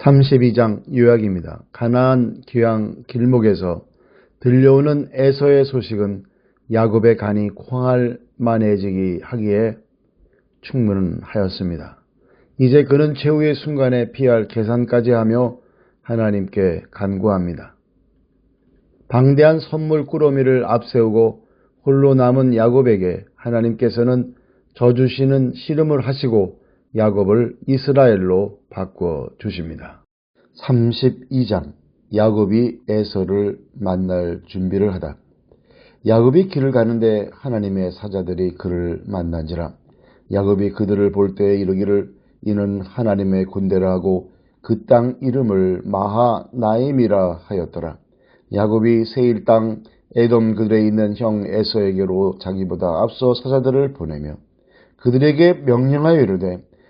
32장 요약입니다. 가나안 귀양 길목에서 들려오는 에서의 소식은 야곱의 간이 콩알만해지기 하기에 충분하였습니다. 이제 그는 최후의 순간에 피할 계산까지 하며 하나님께 간구합니다. 방대한 선물 꾸러미를 앞세우고 홀로 남은 야곱에게 하나님께서는 져주시는 씨름을 하시고 야곱을 이스라엘로 바꿔 주십니다. 32장 야곱이 에서를 만날 준비를 하다. 야곱이 길을 가는데 하나님의 사자들이 그를 만난지라. 야곱이 그들을 볼 때 이르기를 이는 하나님의 군대라 하고 그 땅 이름을 마하나임이라 하였더라. 야곱이 세일 땅 에돔 그들에 있는 형 에서에게로 자기보다 앞서 사자들을 보내며 그들에게 명령하여 이르되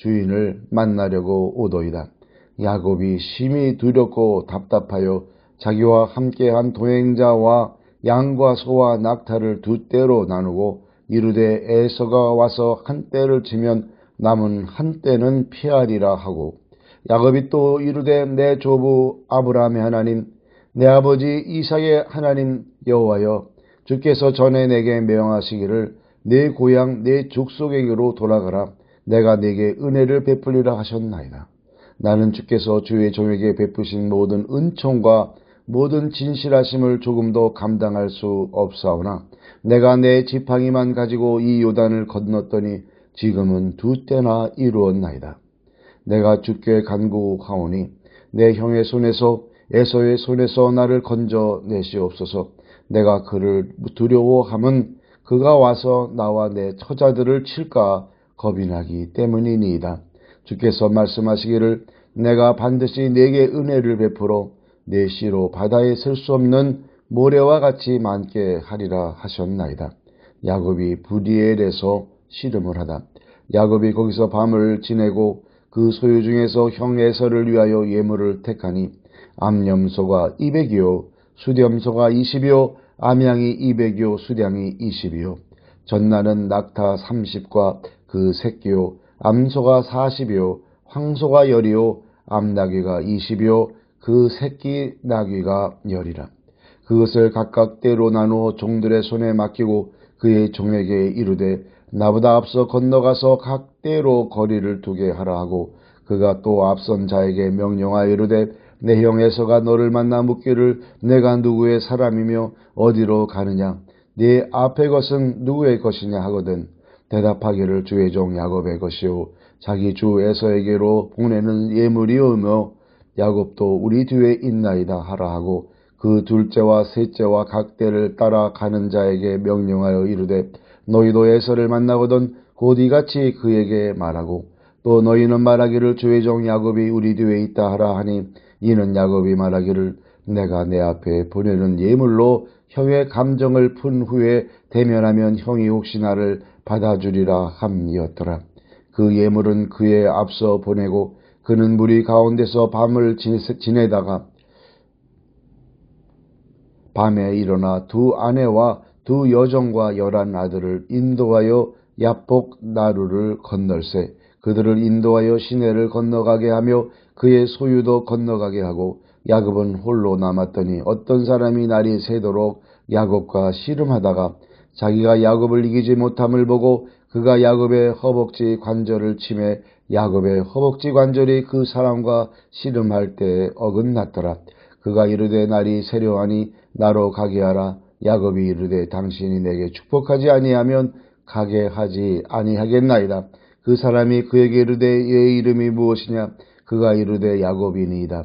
주인을 만나려고 오도이다. 야곱이 심히 두렵고 답답하여 자기와 함께한 동행자와 양과 소와 낙타를 두 떼로 나누고 이르되 에서가 와서 한 떼를 치면 남은 한 떼는 피하리라 하고 야곱이 또 이르되 내 조부 아브라함의 하나님 내 아버지 이삭의 하나님 여호와여 주께서 전에 내게 명하시기를 내 고향 내 족속에게로 돌아가라 내가 네게 은혜를 베풀리라 하셨나이다. 나는 주께서 주의 종에게 베푸신 모든 은총과 모든 진실하심을 조금도 감당할 수 없사오나 내가 내 지팡이만 가지고 이 요단을 건넜더니 지금은 두 때나 이루었나이다. 내가 주께 간구하오니 내 형의 손에서 에서의 손에서 나를 건져 내시옵소서. 내가 그를 두려워함은 그가 와서 나와 내 처자들을 칠까 겁이 나기 때문이니이다. 주께서 말씀하시기를 내가 반드시 내게 은혜를 베풀어 내 씨로 바다에 설 수 없는 모래와 같이 많게 하리라 하셨나이다. 야곱이 부디엘에서 씨름을 하다. 야곱이 거기서 밤을 지내고 그 소유 중에서 형 에서를 위하여 예물을 택하니 암염소가 200이요 수렴소가 20이요 암양이 200이요 수량이 20이요 전날은 낙타 30과 그 새끼요. 암소가 40이요. 황소가 열이요. 암나귀가 20이요. 그 새끼 나귀가 열이라. 그것을 각각 때로 나누어 종들의 손에 맡기고 그의 종에게 이르되 나보다 앞서 건너가서 각 때로 거리를 두게 하라 하고 그가 또 앞선 자에게 명령하여 이르되 내 형에서가 너를 만나 묻기를 내가 누구의 사람이며 어디로 가느냐? 네 앞의 것은 누구의 것이냐? 하거든 대답하기를 주의 종 야곱의 것이요. 자기 주 에서에게로 보내는 예물이오며 야곱도 우리 뒤에 있나이다 하라 하고 그 둘째와 셋째와 각 대를 따라가는 자에게 명령하여 이르되 너희도 에서를 만나거든 곧 이같이 그에게 말하고 또 너희는 말하기를 주의 종 야곱이 우리 뒤에 있다 하라 하니 이는 야곱이 말하기를 내가 내 앞에 보내는 예물로 형의 감정을 푼 후에 대면하면 형이 혹시 나를 받아주리라 함이었더라. 그 예물은 그의 앞서 보내고 그는 무리 가운데서 밤을 지내다가 밤에 일어나 두 아내와 두 여종과 열한 아들을 인도하여 야복 나루를 건널세 그들을 인도하여 시내를 건너가게 하며 그의 소유도 건너가게 하고 야곱은 홀로 남았더니 어떤 사람이 날이 새도록 야곱과 씨름하다가 자기가 야곱을 이기지 못함을 보고 그가 야곱의 허벅지 관절을 침해 야곱의 허벅지 관절이 그 사람과 씨름할 때 어긋났더라. 그가 이르되 날이 세려하니 나로 가게 하라. 야곱이 이르되 당신이 내게 축복하지 아니하면 가게 하지 아니하겠나이다. 그 사람이 그에게 이르되 얘 이름이 무엇이냐? 그가 이르되 야곱이니이다.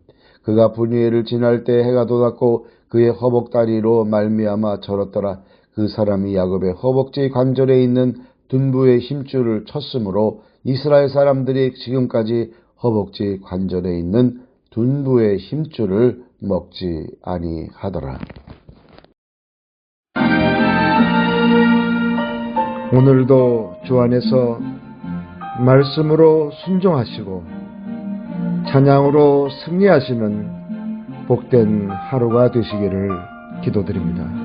그가 분이엘을 지날 때 해가 돋았고 그의 허벅다리로 말미암아 절었더라. 그 사람이 야곱의 허벅지 관절에 있는 둔부의 힘줄을 쳤으므로 이스라엘 사람들이 지금까지 허벅지 관절에 있는 둔부의 힘줄을 먹지 아니하더라. 오늘도 주 안에서 말씀으로 순종하시고 찬양으로 승리하시는 복된 하루가 되시기를 기도드립니다.